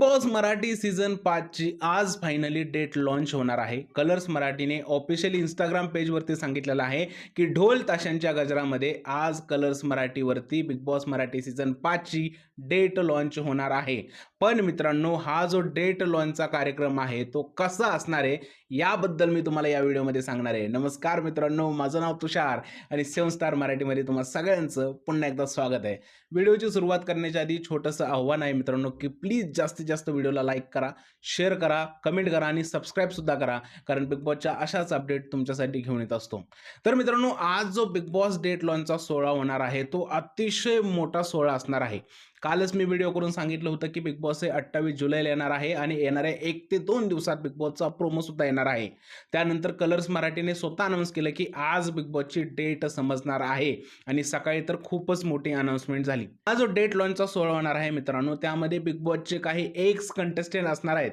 Boss Marathi season पाचची आज finally date launch होणार आहे. कलर्स मराठीने ऑफिशियल इंस्टाग्राम पेजवरती सांगितलेलं आहे की ढोल ताशांच्या गजरामध्ये आज कलर्स मराठीवरती बिग बॉस मराठी सीझन पाचची डेट लॉन्च होणार आहे. पण मित्रांनो हा जो डेट लॉन्चचा कार्यक्रम आहे तो कसा असणार आहे याबद्दल मी तुम्हाला या व्हिडिओमध्ये सांगणार आहे. नमस्कार मित्रांनो माझं नाव तुषार आणि सेवन स्टार मराठीमध्ये तुम्हाला सगळ्यांचं पुन्हा एकदा स्वागत आहे. व्हिडिओची सुरुवात करण्याच्या आधी छोटंसं आव्हान आहे मित्रांनो की प्लीज जास्तीत जास्त व्हिडिओला लाईक करा शेअर करा कमेंट करा आणि सबस्क्राईबसुद्धा करा. कारण बिग बॉसच्या अशाच अपडेट तुमच्यासाठी घेऊन येत असतो. तर मित्रांनो आज जो बिग बॉस डेट लॉन्चचा सोहळा होणार आहे तो अतिशय मोठा सोहळा असणार आहे. कालच मी व्हिडिओ करून सांगितलं होतं की बिग बॉस हे अठ्ठावीस जुलैला येणार आहे आणि येणाऱ्या एक ते दोन दिवसात बिग बॉसचा प्रोमो सुद्धा येणार आहे. त्यानंतर कलर्स मराठीने स्वतः अनाऊन्स केलं की आज बिग बॉसची डेट समजणार आहे आणि सकाळी तर खूपच मोठी अनाऊन्समेंट झाली. हा जो डेट लॉन्चचा सोहळा होणार आहे मित्रांनो त्यामध्ये बिग बॉसचे काही एक्स कंटेस्टंट असणार आहेत.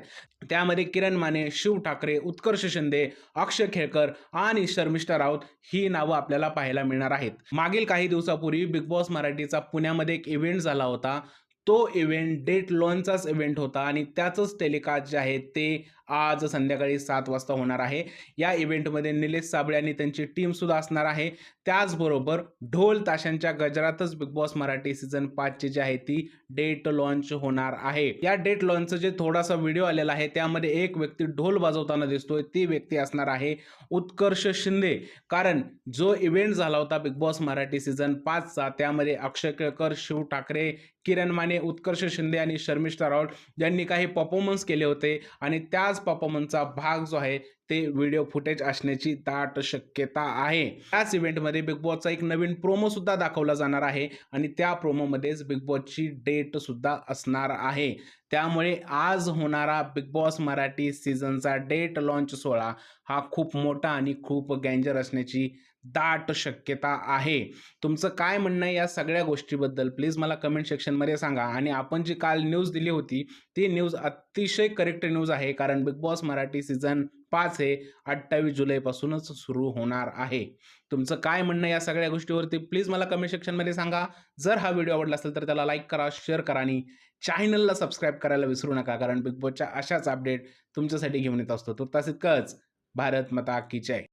त्यामध्ये किरण माने शिव ठाकरे उत्कर्ष शिंदे अक्षय खेळकर आणि शर्मिष्ठा राऊत ही नावं आपल्याला पाहायला मिळणार आहेत. मागील काही दिवसापूर्वी बिग बॉस मराठीचा पुण्यामध्ये एक इव्हेंट झाला होता. तो इव्हेंट डेट लॉनचाच इव्हेंट होता आणि त्याचंच टेलिकास्ट जे आहे ते आज संध्याकाळी सात वाजता होणार आहे. या इव्हेंटमध्ये निलेश साबळे आणि त्यांची टीमसुद्धा असणार आहे. त्याचबरोबर ढोल ताशांच्या गजरातच बिग बॉस मराठी सीझन पाचची जी आहे ती डेट लॉन्च होणार आहे. या डेट लॉन्चचं जे थोडासा व्हिडिओ आलेला आहे त्यामध्ये एक व्यक्ती ढोल वाजवताना दिसतोय ती व्यक्ती असणार आहे उत्कर्ष शिंदे. कारण जो इव्हेंट झाला होता बिग बॉस मराठी सीझन पाचचा त्यामध्ये अक्षय केळकर शिव ठाकरे किरण माने उत्कर्ष शिंदे आणि शर्मिष्ठा राऊत यांनी काही परफॉर्मन्स केले होते. आणि त्याच परफॉर्मन्सचा भाग जो आहे ते व्हिडिओ फुटेज असण्याची दाट शक्यता आहे. त्याच इव्हेंटमध्ये बिग बॉसचा एक नवीन प्रोमो सुद्धा दाखवला जाणार आहे आणि त्या प्रोमोमध्येच बिग बॉसची डेट सुद्धा असणार आहे. त्यामुळे आज होणारा बिग बॉस मराठी सीझनचा डेट लॉन्च सोहळा हा खूप मोठा आणि खूप गँजर असण्याची दाट शक्यता आहे. तुमचं काय म्हणणं आहे या सगळ्या गोष्टीबद्दल? प्लीज मला कमेंट सेक्शनमध्ये सांगा. आणि आपण जी काल न्यूज दिली होती ती न्यूज अतिशय करेक्ट न्यूज आहे. कारण बिग बॉस मराठी सीझन पाच हे अठ्ठावीस जुलैपासूनच सुरू होणार आहे. तुमचं काय म्हणणं या सगळ्या गोष्टीवरती? प्लीज मला कमेंट सेक्शनमध्ये सांगा. जर हा व्हिडिओ आवडला असेल तर त्याला लाईक करा शेअर करा आणि चॅनलला सबस्क्राईब करायला विसरू नका कारण बिग बॉसच्या अशाच अपडेट तुमच्यासाठी घेऊन येत असतो. तो तसेच भारत माता की जय.